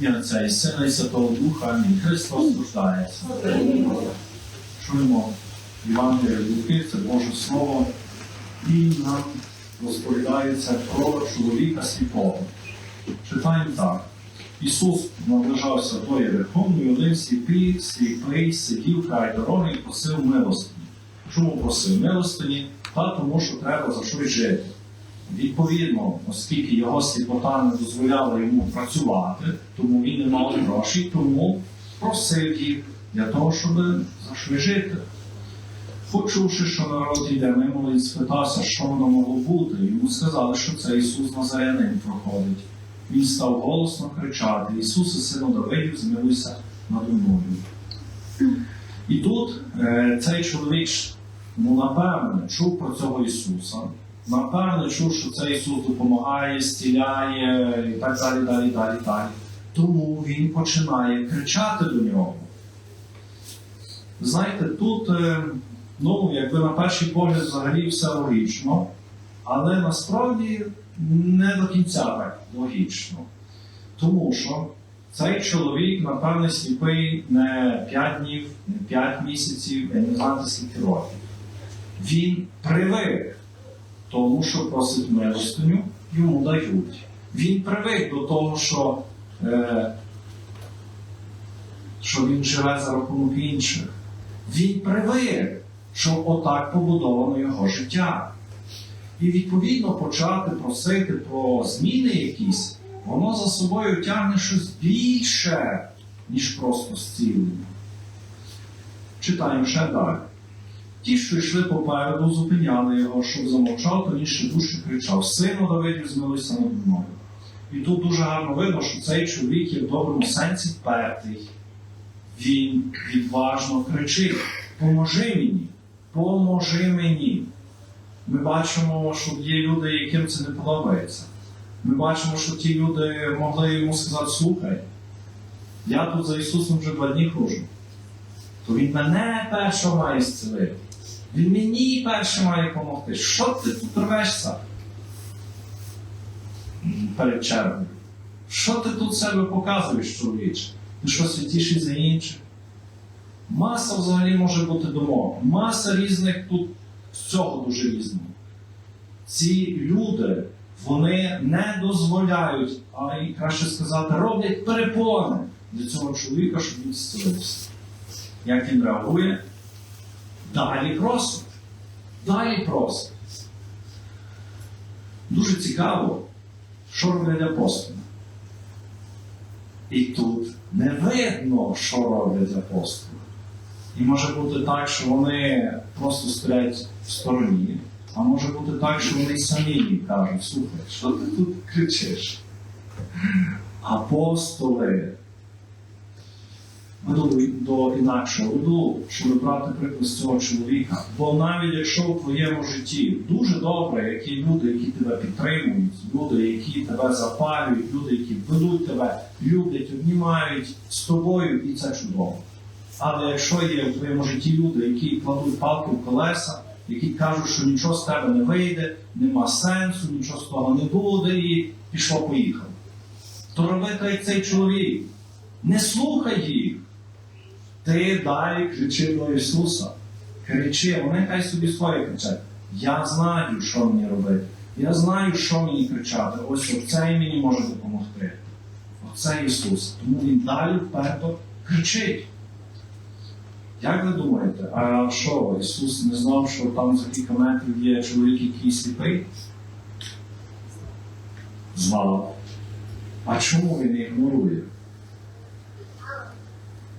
Ім'я Отця і Сина і Святого Духа. Амінь. Христос рождається. Чуємо Євангелія Луки, це Боже Слово, і нам розповідається про чоловіка сліпого. Читаємо так. Ісус наближався до Єрихону, і один сліпий, сліпий сидів край дороги і просив милостині. Чому просив милостині? Та тому, що треба за щось жити. Відповідно, оскільки його сліпота не дозволяла йому працювати, тому він не мав грошей, тому просив їх для того, щоб за щось жити. Почувши, що народ йде мимо, він спитався, що воно могло бути. Йому сказали, що це Ісус Назарянин проходить. Він став голосно кричати: Ісусе, сину Давидів, змилуйся надо мною. І тут е, цей чоловік, ну, напевне, чув про цього Ісуса. Напевне, чув, що цей Ісус допомагає, стіляє і так далі, далі, далі, далі. Тому він починає кричати до нього. Знаєте, тут, е, ну, якби на перший погляд взагалі все логічно, але насправді не до кінця так логічно. Тому що цей чоловік, напевне, сліпий не 5 днів, не 5 місяців, я не знаю скільки років. Він привик тому, що просить милостиню, йому дають. Він привик до того, що, е, що він живе за рахунок інших. Він привик, що отак побудовано його життя. І відповідно почати просити про зміни якісь, воно за собою тягне щось більше, ніж просто зцілення. Читаємо ще далі. Ті, що йшли попереду, зупиняли його, щоб замовчав, то він ще дужче кричав: Сину Давидів, змилуйся над мною. І тут дуже гарно видно, що цей чоловік є в доброму сенсі пертий. Він відважно кричить: Поможи мені, поможи мені. Ми бачимо, що є люди, яким це не подобається. Ми бачимо, що ті люди могли йому сказати, слухай, я тут за Ісусом вже два дні хожу. То Він мене першого має зцілити. Він мені перший має допомогти. Що ти тут рвешся? Перед чергою. Що ти тут себе показуєш, чоловіче? Ти що святіший за інших? Маса взагалі може бути думок. Маса різних тут всього дуже різного. Ці люди, вони не дозволяють, а і краще сказати, роблять перепони для цього чоловіка, щоб він зцілився. Як він реагує? Далі просить. Далі просить. Дуже цікаво, що роблять апостоли. І тут не видно, що роблять апостоли. І може бути так, що вони просто стоять в стороні, а може бути так, що вони самі кажуть, слухай, що ти тут кричиш? Апостоли. Ми до, інакшого роду, щоб брати приклад цього чоловіка. Бо навіть якщо в твоєму житті дуже добре, які люди, які тебе підтримують, люди, які тебе запалюють, люди, які ведуть тебе, люблять, обнімають з тобою, і це чудово. Але якщо є в твоєму житті люди, які кладуть палки в колеса, які кажуть, що нічого з тебе не вийде, нема сенсу, нічого з того не буде, і пішло поїхав. То роби так, як цей чоловік. Не слухай їх. Ти далі кричи до Ісуса. Кричи, вони хай собі своє кричать. Я знаю, що мені робити. Я знаю, що мені кричати. Ось оцей мені може допомогти. Оце Ісус. Тому Він далі вперто кричить. Як ви думаєте, а що, Ісус не знав, що там за кілька метрів є чоловік, який сліпий? Знав. А чому він ігнорує?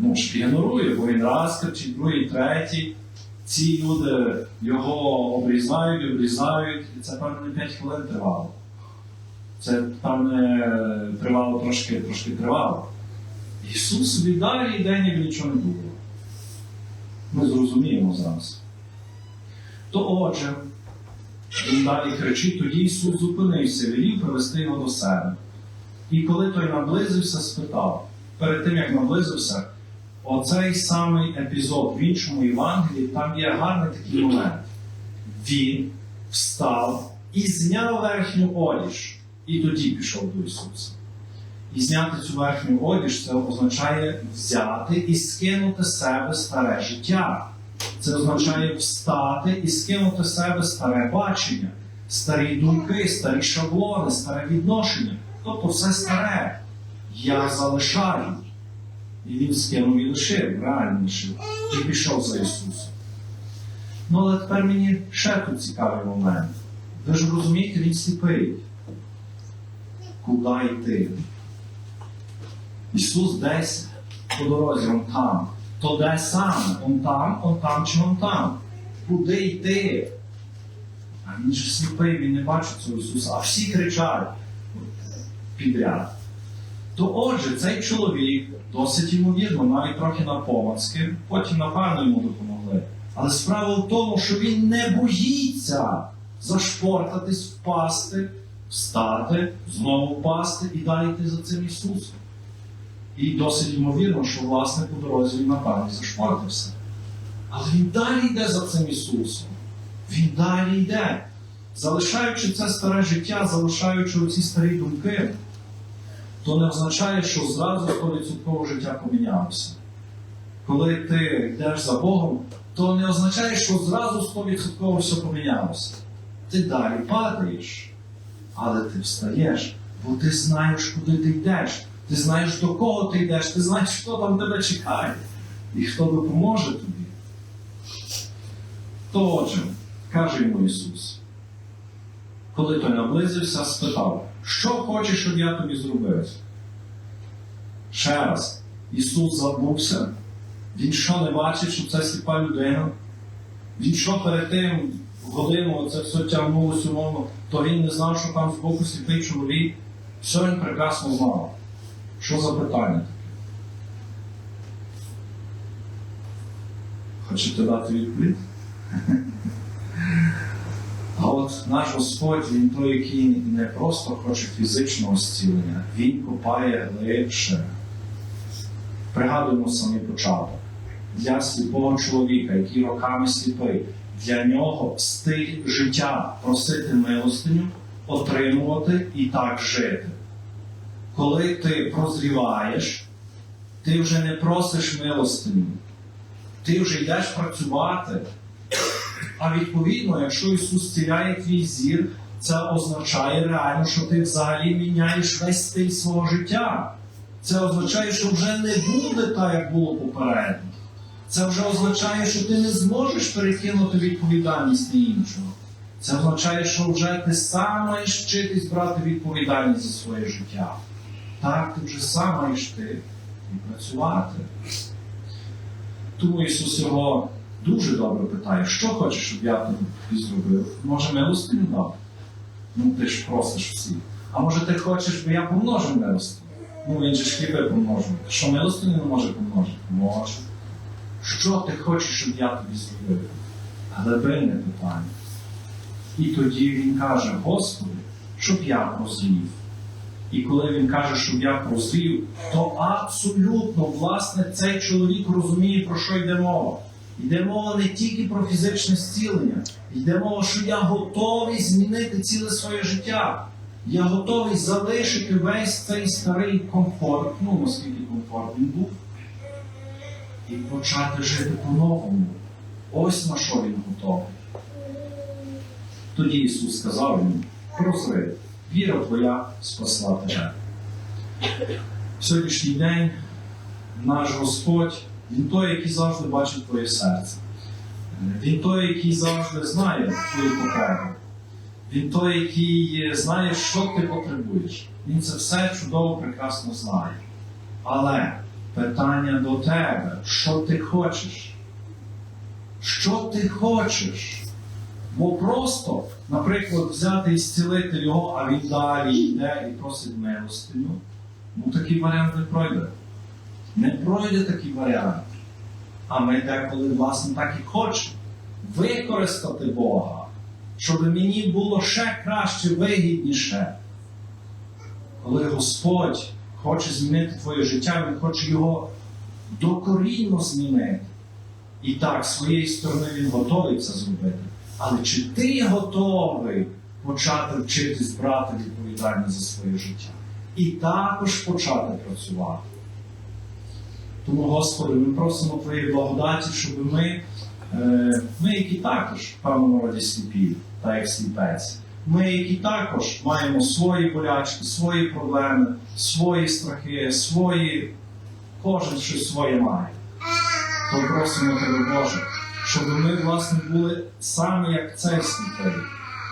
Ну, ж ігнорує, бо він раз кричить, другий, третій. Ці люди його обрізають, обрізають, і це, певно, 5 хвилин тривало. Це, певне, тривало трошки, трошки тривало. Ісус собі далі йде, ніби нічого не було. Ми зрозуміємо зараз. То отже, він далі кричить, тоді Ісус зупинився, велів привести його до себе. І коли той наблизився, спитав, перед тим як наблизився, оцей самий епізод в іншому Євангелії, там є гарний такий момент. Він встав і зняв верхню одіж, і тоді пішов до Ісуса. І зняти цю верхню одіж це означає взяти і скинути себе старе життя. Це означає встати і скинути себе старе бачення, старі думки, старі шаблони, старе відношення. Тобто все старе. Я залишаю. І він скинув і лишив, реально лишив. І пішов за Ісусом. Ну, але тепер мені ще тут цікавий момент. Ви ж розумієте, він сліпий. Куди йти? Ісус десь по дорозі, он там. То де саме? Он там, он там чи он там? Куди йти? А він же сліпий, він не бачить цього Ісуса, а всі кричать підряд. То отже, цей чоловік досить ймовірно, навіть трохи на напомацьки, потім, напевно, йому допомогли. Але справа в тому, що він не боїться зашпортатись, впасти, встати, знову впасти і далі йти за цим Ісусом. І досить ймовірно, що власне по дорозі він напевно зашпортився. Але він далі йде за цим Ісусом. Він далі йде. Залишаючи це старе життя, залишаючи оці старі думки, то не означає, що зразу 100% життя помінялося. Коли ти йдеш за Богом, то не означає, що зразу 100% все помінялося. Ти далі падаєш, але ти встаєш, бо ти знаєш, куди ти йдеш. Ти знаєш, до кого ти йдеш, ти знаєш, хто там тебе чекає і хто допоможе тобі. То отже, каже йому Ісус, коли той наблизився, спитав, що хочеш, щоб я тобі зробив? Ще раз, Ісус забувся. Він що не бачить, що це сліпа людина? Він що перед тим годину це все тягнулося умовно, то він не знав, що там збоку сліпий чоловік. Все він прекрасно знав. Що за питання таке? Хочете дати відповідь? От наш Господь, Він той, який не просто хоче фізичного зцілення, Він копає глибше. Пригадуємо самий початок. Для сліпого чоловіка, який роками сліпий, для нього стиль життя просити милостиню, отримувати і так жити. Коли ти прозріваєш, ти вже не просиш милостиню, ти вже йдеш працювати. А відповідно, якщо Ісус зціляє твій зір, це означає реально, що ти взагалі міняєш весь стиль свого життя. Це означає, що вже не буде так, як було попередньо. Це вже означає, що ти не зможеш перекинути відповідальність на іншого. Це означає, що вже ти сам маєш вчитись брати відповідальність за своє життя. Так, ти вже сам маєш ти і працювати. Тому Ісус його дуже добре питає, що хочеш, щоб я тобі зробив? Може, милостиню дав? Ну ти ж просиш всі. А може ти хочеш, щоб я помножив милостиню? Ну він же ж хліби помножив. Що милостиню не може помножити? Може. Що ти хочеш, щоб я тобі зробив? Глибинне питання. І тоді він каже, Господи, щоб я прозрів. І коли він каже, щоб я прозрів, то абсолютно власне цей чоловік розуміє, про що йде мова. Йде мова не тільки про фізичне зцілення, йде мова, що я готовий змінити ціле своє життя. Я готовий залишити весь цей старий комфорт, ну наскільки комфорт він був, і почати жити по-новому. Ось на що він готовий. Тоді Ісус сказав йому, прозри, віра твоя спасла тебе. В сьогоднішній день наш Господь, Він той, який завжди бачить твоє серце. Він той, який завжди знає твої потреби. Він той, який знає, що ти потребуєш. Він це все чудово, прекрасно знає. Але питання до тебе, що ти хочеш? Що ти хочеш? Бо просто, наприклад, взяти і зцілити його, а він далі йде і просить милостиню, ну такий варіант не пройде. Не пройде такий варіант. А ми деколи, власне, так і хочемо використати Бога, щоб мені було ще краще, вигідніше. Коли Господь хоче змінити твоє життя, Він хоче його докорінно змінити. І так, з своєї сторони він готовий це зробити. Але чи ти готовий почати вчитись брати відповідальність за своє життя? і також почати працювати. Тому, Господи, ми просимо Твоєї благодаті, щоб ми, е, ми, які також в певному роді сліпі, так як сліпець, ми, які також маємо свої болячки, свої проблеми, свої страхи, свої, кожен щось своє має. То просимо Тебе, Боже, щоб ми, власне, були саме як цей сліпий,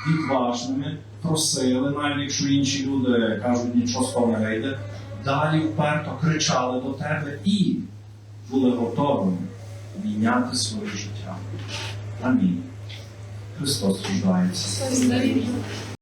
відважними, просили, навіть якщо інші люди кажуть, нічого з того не вийде, далі вперто кричали до тебе і були готовими міняти своє життя. Амінь. Христос рождається.